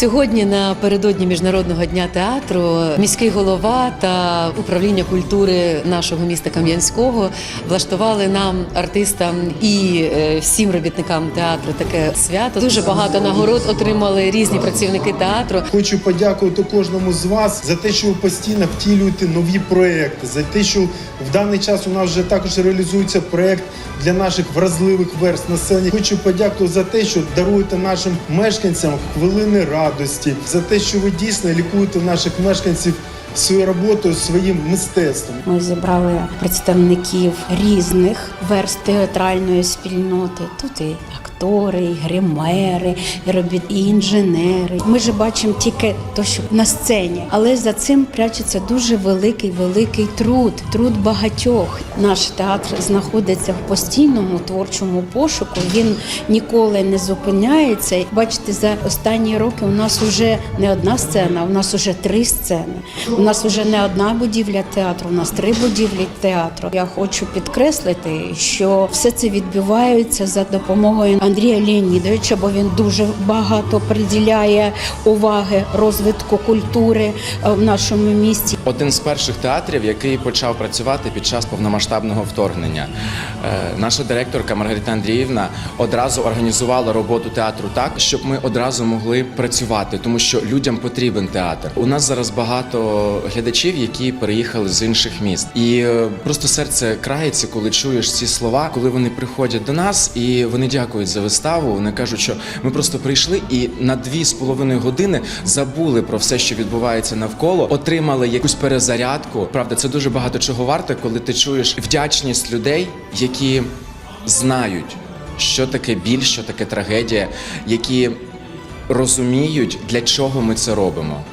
Сьогодні напередодні міжнародного дня театру міський голова та управління культури нашого міста Кам'янського влаштували нам, артистам і е, всім робітникам театру таке свято. Дуже багато нагород отримали різні працівники театру. Хочу подякувати кожному з вас за те, що ви постійно втілюєте нові проекти, за те, що в даний час у нас вже також реалізується проект для наших вразливих верст населення. Хочу подякувати за те, що даруєте нашим мешканцям хвилини радості, за те, що ви дійсно лікуєте наших мешканців своєю роботою, своїм мистецтвом. Ми зібрали представників різних верст театральної спільноти. Тут і актори, і гримери, і робіт, і інженери. Ми ж бачимо тільки те, що на сцені, але за цим прячеться дуже великий, великий труд, труд багатьох. Наш театр знаходиться в постійному творчому пошуку. Він ніколи не зупиняється. Бачите, за останні роки у нас вже не одна сцена, у нас вже три сцени. У нас вже не одна будівля театру, у нас три будівлі театру. Я хочу підкреслити, що все це відбувається за допомогою Андрія Леонідовича, бо він дуже багато приділяє уваги розвитку культури е, в нашому місті. Один з перших театрів, який почав працювати під час повномасштабного вторгнення. Е, Наша директорка Маргарита Андріївна одразу організувала роботу театру так, щоб ми одразу могли працювати, тому що людям потрібен театр. У нас зараз багато глядачів, які переїхали з інших міст, і е, просто серце крається, коли чуєш ці слова, коли вони приходять до нас і вони дякують за виставу. Вони кажуть, що ми просто прийшли і на дві з половиною години забули про все, що відбувається навколо, отримали якусь перезарядку. Правда, це дуже багато чого варте, коли ти чуєш вдячність людей, які знають, що таке біль, що таке трагедія, які розуміють, для чого ми це робимо.